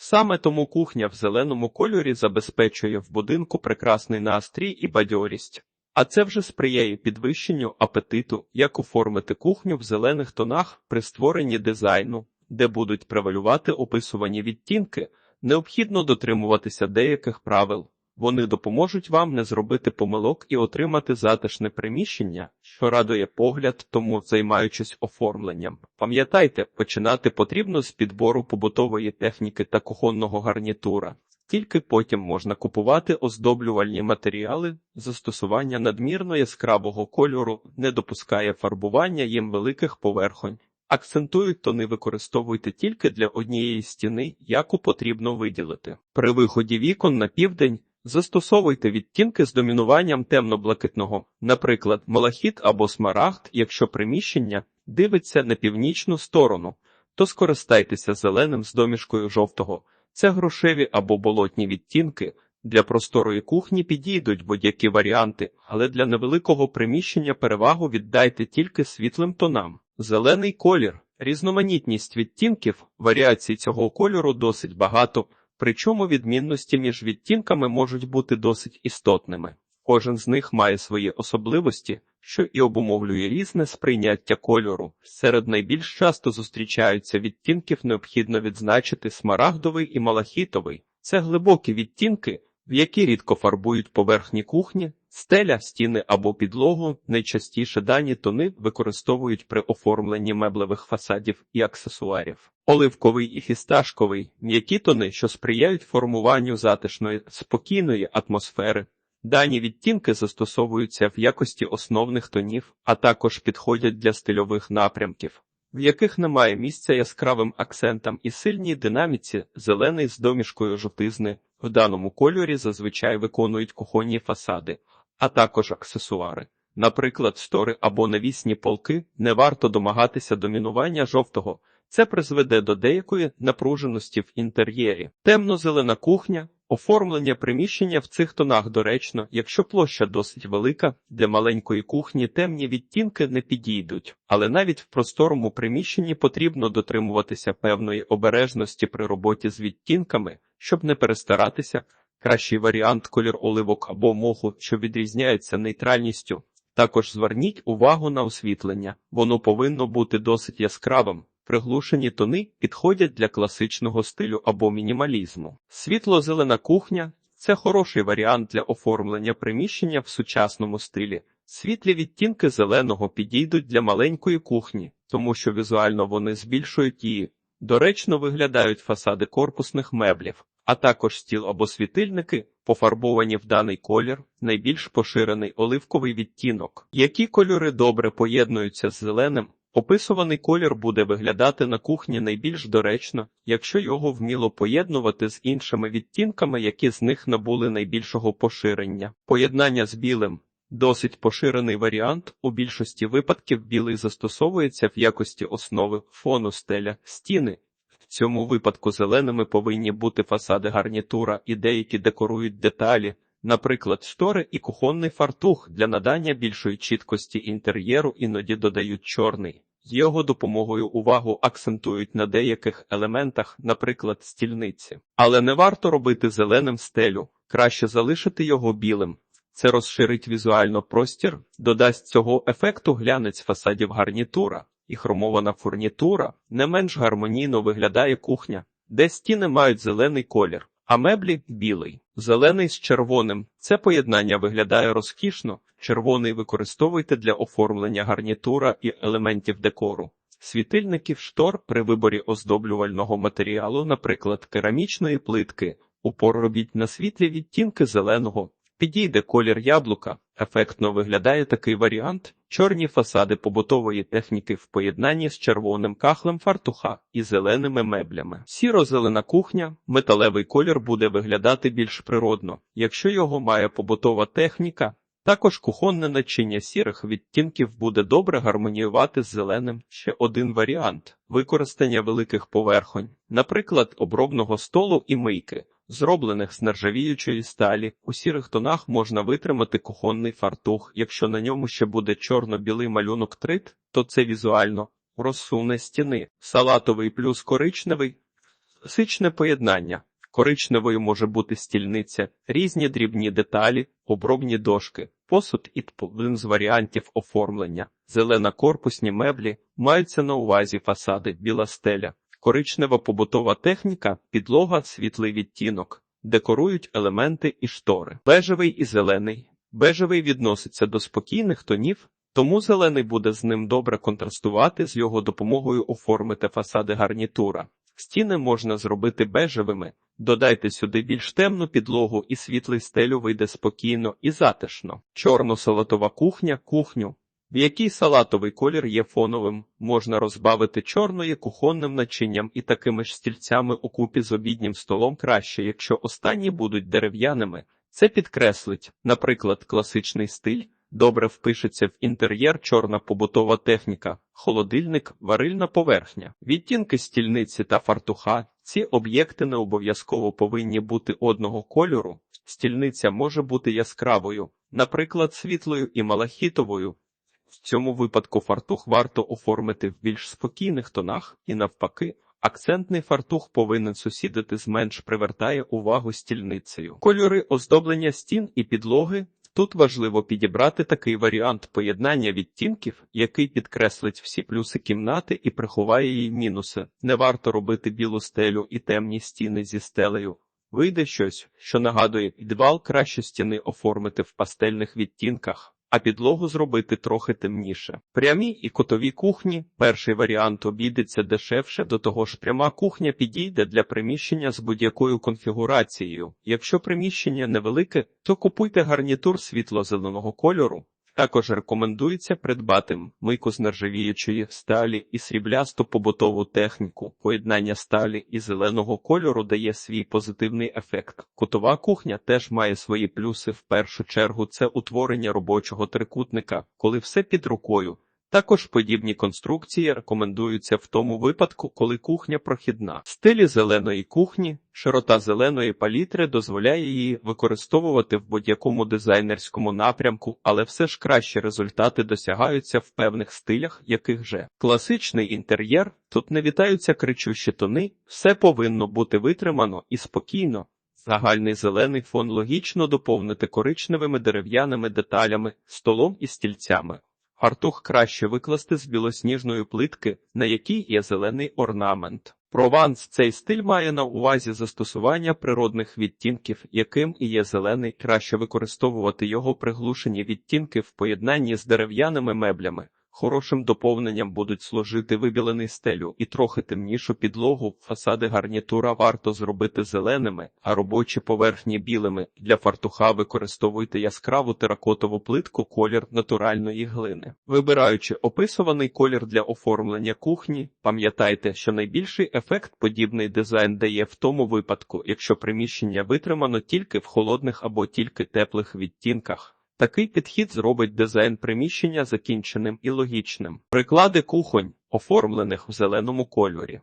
Саме тому кухня в зеленому кольорі забезпечує в будинку прекрасний настрій і бадьорість. А це вже сприяє підвищенню апетиту, як оформити кухню в зелених тонах при створенні дизайну, де будуть превалювати описувані відтінки, необхідно дотримуватися деяких правил. Вони допоможуть вам не зробити помилок і отримати затишне приміщення, що радує погляд, тому займаючись оформленням. Пам'ятайте, починати потрібно з підбору побутової техніки та кухонного гарнітура. Тільки потім можна купувати оздоблювальні матеріали, застосування надмірно яскравого кольору не допускає фарбування їм великих поверхонь. Акцентують тони використовуйте тільки для однієї стіни, яку потрібно виділити. При виході вікон на південь застосовуйте відтінки з домінуванням темно-блакитного, наприклад, малахіт або смарагд, якщо приміщення дивиться на північну сторону, то скористайтеся зеленим з домішкою жовтого. Це грошеві або болотні відтінки. Для просторої кухні підійдуть будь-які варіанти, але для невеликого приміщення перевагу віддайте тільки світлим тонам. Зелений колір, різноманітність відтінків, варіацій цього кольору досить багато, причому відмінності між відтінками можуть бути досить істотними. Кожен з них має свої особливості, що і обумовлює різне сприйняття кольору. Серед найбільш часто зустрічаються відтінків необхідно відзначити смарагдовий і малахітовий. Це глибокі відтінки, в які рідко фарбують поверхні кухні, стеля, стіни або підлогу. Найчастіше дані тони використовують при оформленні меблевих фасадів і аксесуарів. Оливковий і фісташковий м'які тони, що сприяють формуванню затишної, спокійної атмосфери. Дані відтінки застосовуються в якості основних тонів, а також підходять для стильових напрямків, в яких немає місця яскравим акцентам і сильній динаміці, зелений з домішкою жовтизни. В даному кольорі зазвичай виконують кухонні фасади, а також аксесуари. Наприклад, стори або навісні полки не варто домагатися домінування жовтого. Це призведе до деякої напруженості в інтер'єрі. Темно-зелена кухня, оформлення приміщення в цих тонах доречно, якщо площа досить велика, для маленької кухні темні відтінки не підійдуть, але навіть в просторому приміщенні потрібно дотримуватися певної обережності при роботі з відтінками, щоб не перестаратися. Кращий варіант колір оливок або моху, що відрізняється нейтральністю. Також зверніть увагу на освітлення, воно повинно бути досить яскравим. Приглушені тони підходять для класичного стилю або мінімалізму. Світло-зелена кухня це хороший варіант для оформлення приміщення в сучасному стилі. Світлі відтінки зеленого підійдуть для маленької кухні, тому що візуально вони збільшують її. Доречно виглядають фасади корпусних меблів, а також стіл або світильники, пофарбовані в даний колір, найбільш поширений оливковий відтінок. Які кольори добре поєднуються з зеленим? Описуваний колір буде виглядати на кухні найбільш доречно, якщо його вміло поєднувати з іншими відтінками, які з них набули найбільшого поширення. Поєднання з білим досить поширений варіант. У більшості випадків білий застосовується в якості основи фону стеля, стіни. В цьому випадку зеленими повинні бути фасади гарнітура і деякі декорують деталі. Наприклад, штори і кухонний фартух для надання більшої чіткості інтер'єру іноді додають чорний. Його допомогою увагу акцентують на деяких елементах, наприклад, стільниці. Але не варто робити зеленим стелю, краще залишити його білим. Це розширить візуально простір, додасть цього ефекту глянець фасадів гарнітура і хромована фурнітура. Не менш гармонійно виглядає кухня, де стіни мають зелений колір а меблі білий, зелений з червоним. Це поєднання виглядає розкішно. Червоний використовуйте для оформлення гарнітура і елементів декору. Світильників штор при виборі оздоблювального матеріалу, наприклад, керамічної плитки. Упор робіть на світлі відтінки зеленого, підійде колір яблука. Ефектно виглядає такий варіант: чорні фасади побутової техніки в поєднанні з червоним кахлем фартуха і зеленими меблями. Сіро-зелена кухня, металевий колір буде виглядати більш природно, якщо його має побутова техніка. Також кухонне начиння сірих відтінків буде добре гармоніювати з зеленим. Ще один варіант використання великих поверхонь, наприклад, обробного столу і мийки зроблених з нержавіючої сталі. У сірих тонах можна витримати кухонний фартух. Якщо на ньому ще буде чорно-білий малюнок трит, то це візуально розсуне стіни. Салатовий плюс коричневий. Класичне поєднання. Коричневою може бути стільниця, різні дрібні деталі, обробні дошки, посуд і один з варіантів оформлення, зелена корпусні меблі, маються на увазі фасади, біла стеля, коричнева побутова техніка, підлога, світлий відтінок, декорують елементи і штори. Бежевий і зелений. Бежевий відноситься до спокійних тонів, тому зелений буде з ним добре контрастувати з його допомогою оформити фасади гарнітура. Стіни можна зробити бежевими, додайте сюди більш темну підлогу і світлий стелю вийде спокійно і затишно. Чорно-салатова кухня, кухню, в якій салатовий колір є фоновим, можна розбавити чорної кухонним начинням і такими ж стільцями у купі з обіднім столом краще, якщо останні будуть дерев'яними. Це підкреслить, наприклад, класичний стиль, добре впишеться в інтер'єр чорна побутова техніка, холодильник, варильна поверхня, відтінки стільниці та фартуха. Ці об'єкти не обов'язково повинні бути одного кольору. Стільниця може бути яскравою, наприклад, світлою і малахітовою. В цьому випадку фартух варто оформити в більш спокійних тонах і навпаки. Акцентний фартух повинен сусідити з менш привертає увагу стільницею. Кольори оздоблення стін і підлоги. Тут важливо підібрати такий варіант поєднання відтінків, який підкреслить всі плюси кімнати і приховає її мінуси. Не варто робити білу стелю і темні стіни зі стелею. Вийде щось, що нагадує підвал, краще стіни оформити в пастельних відтінках а підлогу зробити трохи темніше. Прямі і котові кухні. Перший варіант обійдеться дешевше, до того ж пряма кухня підійде для приміщення з будь-якою конфігурацією. Якщо приміщення невелике, то купуйте гарнітур світло-зеленого кольору. Також рекомендується придбати мийку з нержавіючої сталі і сріблясту побутову техніку. Поєднання сталі і зеленого кольору дає свій позитивний ефект. Кутова кухня теж має свої плюси. В першу чергу це утворення робочого трикутника, коли все під рукою. Також подібні конструкції рекомендуються в тому випадку, коли кухня прохідна. Стилі зеленої кухні, широта зеленої палітри дозволяє її використовувати в будь-якому дизайнерському напрямку, але все ж кращі результати досягаються в певних стилях, яких же класичний інтер'єр. Тут не вітаються кричущі тони, все повинно бути витримано і спокійно. Загальний зелений фон логічно доповнити коричневими дерев'яними деталями, столом і стільцями. Фартух краще викласти з білосніжної плитки, на якій є зелений орнамент. Прованс цей стиль має на увазі застосування природних відтінків, яким і є зелений, краще використовувати його приглушені відтінки в поєднанні з дерев'яними меблями. Хорошим доповненням будуть служити вибілений стелю і трохи темнішу підлогу. Фасади гарнітура варто зробити зеленими, а робочі поверхні білими. Для фартуха використовуйте яскраву теракотову плитку колір натуральної глини. Вибираючи описуваний колір для оформлення кухні, пам'ятайте, що найбільший ефект подібний дизайн дає в тому випадку, якщо приміщення витримано тільки в холодних або тільки теплих відтінках. Такий підхід зробить дизайн приміщення закінченим і логічним. Приклади кухонь, оформлених в зеленому кольорі.